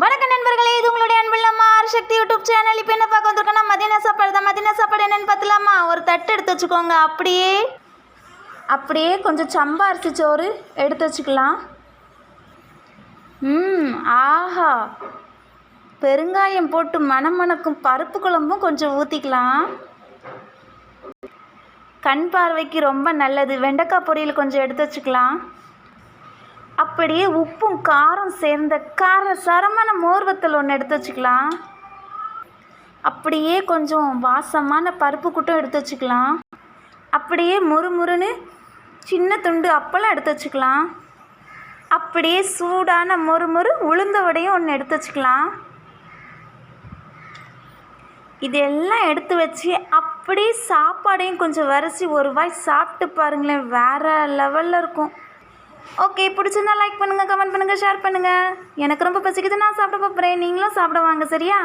வணக்கம் நண்பர்களே இது உங்களுடைய அன்புள்ளம்மா சக்தி யூடியூப் சேனல். இப்போ என்ன பார்க்க வந்திருக்கோம்னா மதியான சாப்பாடு தான். மதியான சாப்பாடு என்னன்னு பார்த்தலாமா? ஒரு தட்டு எடுத்து வச்சுக்கோங்க. அப்படியே அப்படியே கொஞ்சம் சம்பா அரிசி சோறு எடுத்து வச்சுக்கலாம். ம் ஆஹா. பெருங்காயம் போட்டு மணமணக்கும் பருப்பு குழம்பும் கொஞ்சம் ஊற்றிக்கலாம் கண் பார்வைக்கு ரொம்ப நல்லது. வெண்டைக்காய் பொரியல் கொஞ்சம் எடுத்து வச்சுக்கலாம். அப்படியே உப்பும் காரம் சேர்ந்த கார சரமான மோர்வத்தல் ஒன்று எடுத்து வச்சுக்கலாம். அப்படியே கொஞ்சம் வாசமான பருப்பு கூட்டம் எடுத்து வச்சுக்கலாம். அப்படியே முறுமுறுன்னு சின்ன துண்டு அப்பளம் எடுத்து வச்சுக்கலாம். அப்படியே சூடான மொறுமொறு உளுந்த வடையும் ஒன்று எடுத்து வச்சுக்கலாம். இதெல்லாம் எடுத்து வச்சு அப்படியே சாப்பாடையும் கொஞ்சம் வரைச்சி ஒரு வாய் சாப்பிட்டு பாருங்களேன் வேறு லெவலில் இருக்கும். ஓகே பிடிச்சிருந்தா லைக் பண்ணுங்கள் கமெண்ட் பண்ணுங்கள் ஷேர் பண்ணுங்கள் எனக்கு ரொம்ப பசிக்குது நான் சாப்பிட போகிறேன் நீங்களும் சாப்பிட வாங்க சரியா?